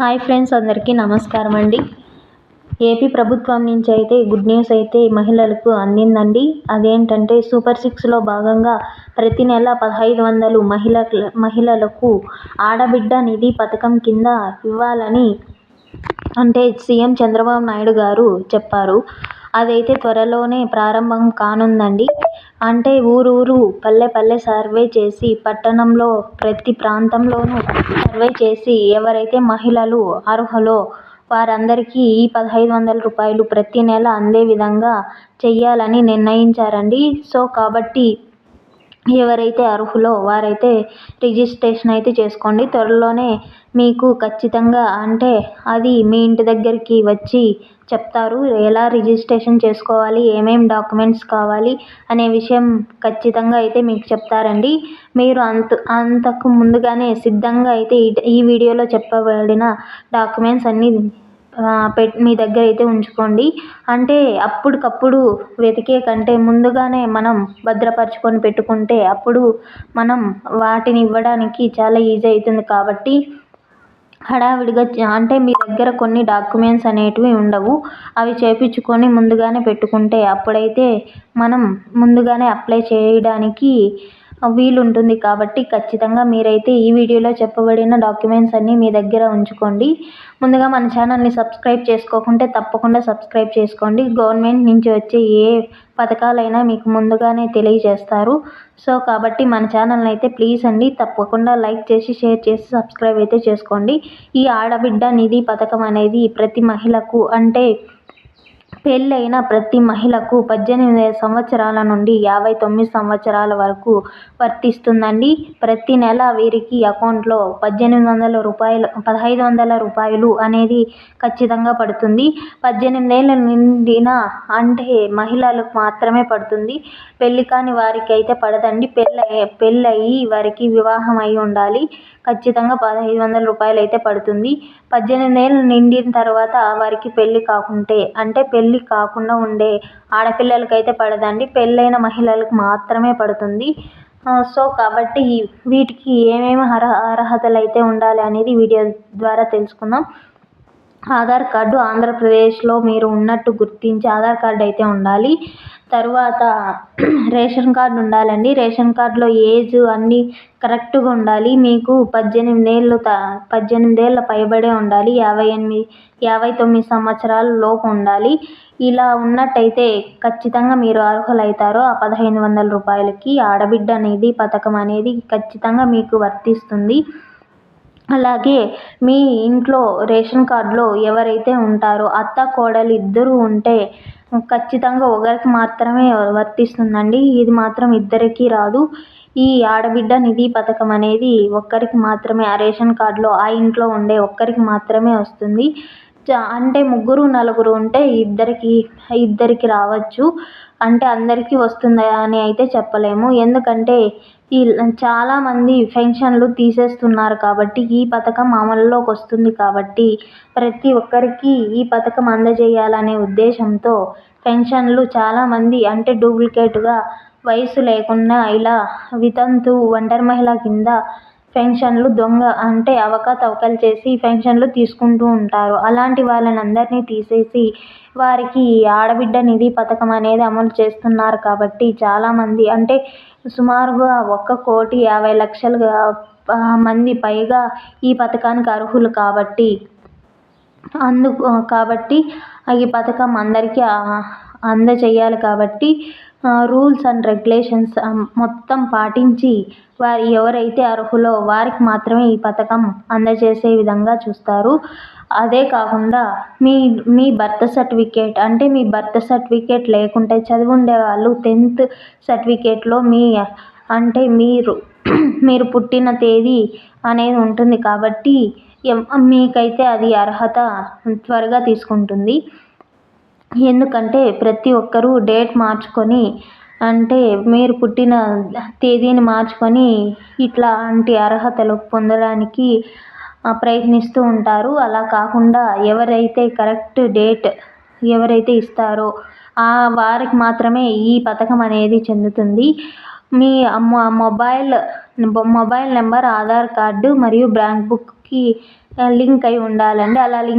Hi friends అందరికీ నమస్కారం అండి. ఏపీ ప్రభుత్వం నుంచి అయితే గుడ్ న్యూస్ అయితే మహిళలకు అందిందండి. అదేంటంటే సూపర్ సిక్స్లో భాగంగా ప్రతి నెల పదహైదు వందలు మహిళ మహిళలకు ఆడబిడ్డ నిధి పథకం కింద ఇవ్వాలని అంటే సీఎం చంద్రబాబు నాయుడు గారు చెప్పారు. అదైతే త్వరలోనే ప్రారంభం కానుందండి. అంటే ఊరు ఊరు పల్లె పల్లె సర్వే చేసి పట్టణంలో ప్రతి ప్రాంతంలోనూ సర్వే చేసి ఎవరైతే మహిళలు అర్హులో వారందరికీ ఈ పదహైదు వందల రూపాయలు ప్రతి నెల అందే విధంగా చెయ్యాలని నిర్ణయించారండి. సో కాబట్టి ఎవరైతే అర్హులో వారైతే రిజిస్ట్రేషన్ అయితే చేసుకోండి. త్వరలోనే మీకు ఖచ్చితంగా అంటే అది మీ ఇంటి దగ్గరికి వచ్చి చెప్తారు. ఎలా రిజిస్ట్రేషన్ చేసుకోవాలి? ఏమేమి డాక్యుమెంట్స్ కావాలి? అనే విషయం ఖచ్చితంగా అయితే మీకు చెప్తారండి. మీరు అంత అంతకు ముందుగానే సిద్ధంగా అయితే ఈ వీడియోలో చెప్పబడిన డాక్యుమెంట్స్ అన్నీ పెట్ మీ దగ్గర అయితే ఉంచుకోండి. అంటే అప్పటికప్పుడు వెతికే కంటే ముందుగానే మనం భద్రపరచుకొని పెట్టుకుంటే అప్పుడు మనం వాటిని ఇవ్వడానికి చాలా ఈజీ అవుతుంది కాబట్టి హడావిడిగా అంటే మీ దగ్గర కొన్ని డాక్యుమెంట్స్ అనేటివి ఉండవు. అవి చేపించుకొని ముందుగానే పెట్టుకుంటే అప్పుడైతే మనం ముందుగానే అప్లై చేయడానికి వీలు ఉంటుంది కాబట్టి ఖచ్చితంగా మీరైతే ఈ వీడియోలో చెప్పబడిన డాక్యుమెంట్స్ అన్నీ మీ దగ్గర ఉంచుకోండి. ముందుగా మన ఛానల్ని సబ్స్క్రైబ్ చేసుకోకుంటే తప్పకుండా సబ్స్క్రైబ్ చేసుకోండి. గవర్నమెంట్ నుంచి వచ్చే ఏ పథకాలైనా మీకు ముందుగానే తెలియజేస్తారు. సో కాబట్టి మన ఛానల్ని అయితే ప్లీజ్ అండి తప్పకుండా లైక్ చేసి షేర్ చేసి సబ్స్క్రైబ్ అయితే చేసుకోండి. ఈ ఆడబిడ్డ నిధి పథకం అనేది ప్రతి మహిళకు అంటే పెళ్ళైన ప్రతి మహిళకు పద్దెనిమిది సంవత్సరాల నుండి యాభై తొమ్మిది సంవత్సరాల వరకు వర్తిస్తుందండి. ప్రతి నెల వీరికి అకౌంట్లో పద్దెనిమిది వందల రూపాయలు పదహైదు వందల రూపాయలు అనేది ఖచ్చితంగా పడుతుంది. పద్దెనిమిది ఏళ్ళు నిండిన అంటే మహిళలకు మాత్రమే పడుతుంది. పెళ్ళి కాని వారికి అయితే పడదండి. పెళ్ళి పెళ్ళయి వారికి వివాహం అయి ఉండాలి. ఖచ్చితంగా పదహైదు వందల రూపాయలు అయితే పడుతుంది. పద్దెనిమిది ఏళ్ళు నిండిన తర్వాత వారికి పెళ్ళి కాకుంటే అంటే పెళ్ళి కాకుండా ఉండే ఆడపిల్లలకైతే పడదండి. పెళ్ళైన మహిళలకు మాత్రమే పడుతుంది. సో కాబట్టి వీటికి ఏమేమి అర్హ అర్హతలు అయితే ఉండాలి అనేది వీడియో ద్వారా తెలుసుకుందాం. ఆధార్ కార్డు ఆంధ్రప్రదేశ్లో మీరు ఉన్నట్టు గుర్తించి ఆధార్ కార్డు అయితే ఉండాలి. తరువాత రేషన్ కార్డు ఉండాలండి. రేషన్ కార్డులో ఏజ్ అన్నీ కరెక్ట్గా ఉండాలి. మీకు పద్దెనిమిది ఏళ్ళు త పద్దెనిమిది ఏళ్ళ పైబడే ఉండాలి. యాభై ఎనిమిది యాభై తొమ్మిది సంవత్సరాల లోపు ఉండాలి. ఇలా ఉన్నట్టయితే ఖచ్చితంగా మీరు అర్హులవుతారు ఆ పదహైదు వందల రూపాయలకి ఆడబిడ్డ అనేది పథకం అనేది ఖచ్చితంగా మీకు వర్తిస్తుంది. అలాగే మీ ఇంట్లో రేషన్ కార్డులో ఎవరైతే ఉంటారో అత్త కోడలు ఇద్దరు ఉంటే ఖచ్చితంగా ఒకరికి మాత్రమే వర్తిస్తుందండి. ఇది మాత్రం ఇద్దరికీ రాదు. ఈ ఆడబిడ్డ నిధి పథకం అనేది ఒక్కరికి మాత్రమే ఆ రేషన్ కార్డులో ఆ ఇంట్లో ఉండే ఒక్కరికి మాత్రమే వస్తుంది. అంటే ముగ్గురు నలుగురు ఉంటే ఇద్దరికి ఇద్దరికి రావచ్చు. అంటే అందరికీ వస్తుందా అని అయితే చెప్పలేము. ఎందుకంటే ఈ చాలామంది పెన్షన్లు తీసేస్తున్నారు కాబట్టి ఈ పథకం అమల్లోకి వస్తుంది కాబట్టి ప్రతి ఒక్కరికి ఈ పథకం అందజేయాలనే ఉద్దేశంతో పెన్షన్లు చాలామంది అంటే డూప్లికేట్గా వయసు లేకుండా ఇలా వితంతు ఒంటరి మహిళ కింద పెన్షన్లు దొంగ అంటే అవకతవకలు చేసి పెన్షన్లు తీసుకుంటూ ఉంటారు. అలాంటి వాళ్ళని అందరినీ తీసేసి వారికి ఆడబిడ్డ నిధి పథకం అనేది అమలు చేస్తున్నారు కాబట్టి చాలామంది అంటే సుమారుగా ఒక్క కోటి యాభై లక్షలు మంది పైగా ఈ పథకానికి అర్హులు కాబట్టి అందుకు కాబట్టి ఈ పథకం అందరికీ అందజేయాలి కాబట్టి రూల్స్ అండ్ రెగ్యులేషన్స్ మొత్తం పాటించి వారు ఎవరైతే అర్హులో వారికి మాత్రమే ఈ పథకం అందజేసే విధంగా చూస్తారు. అదే కాకుండా మీ మీ బర్త్ సర్టిఫికేట్ అంటే మీ బర్త్ సర్టిఫికేట్ లేకుంటే చదివి ఉండేవాళ్ళు టెన్త్ సర్టిఫికేట్లో మీ అంటే మీరు మీరు పుట్టిన తేదీ అనేది ఉంటుంది కాబట్టి మీకైతే అది అర్హత త్వరగా తీసుకుంటుంది. ఎందుకంటే ప్రతి ఒక్కరూ డేట్ మార్చుకొని అంటే మీరు పుట్టిన తేదీని మార్చుకొని ఇట్లాంటి అర్హతలు పొందడానికి ప్రయత్నిస్తూ ఉంటారు. అలా కాకుండా ఎవరైతే కరెక్ట్ డేట్ ఎవరైతే ఇస్తారో ఆ వారికి మాత్రమే ఈ పథకం అనేది చెందుతుంది. మీ mobile mobile number Aadhaar card మరియు బ్యాంక్ బుక్కి లింక్ అయి ఉండాలండి. అలా లింక్